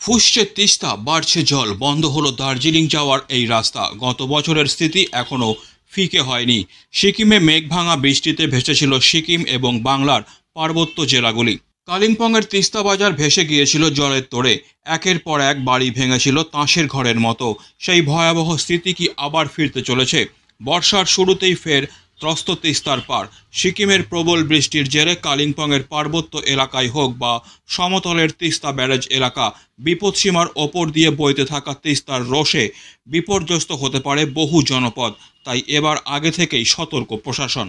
ফুসছে তিস্তা, বাড়ছে জল। বন্ধ হলো দার্জিলিং যাওয়ার এই রাস্তা। গত বছরের স্থিতি এখনও ফিকে হয়নি। সিকিমে মেঘভাঙা বৃষ্টিতে ভেসেছিল সিকিম এবং বাংলার পার্বত্য জেলাগুলি। কালিম্পংয়ের তিস্তা বাজার ভেসে গিয়েছিল জলের তোড়ে। একের পর এক বাড়ি ভেঙেছিল তাঁশের ঘরের মতো। সেই ভয়াবহ স্থিতি কি আবার ফিরতে চলেছে? বর্ষার শুরুতেই ফের ত্রস্ত তিস্তার পার। সিকিমের প্রবল বৃষ্টির জেরে কালিম্পংয়ের পার্বত্য এলাকায় হোক বা সমতলের তিস্তা ব্যারেজ এলাকা বিপদসীমার ওপর দিয়ে বইতে থাকা তিস্তার রোষে বিপর্যস্ত হতে পারে বহু জনপদ। তাই এবার আগে থেকেই সতর্ক প্রশাসন।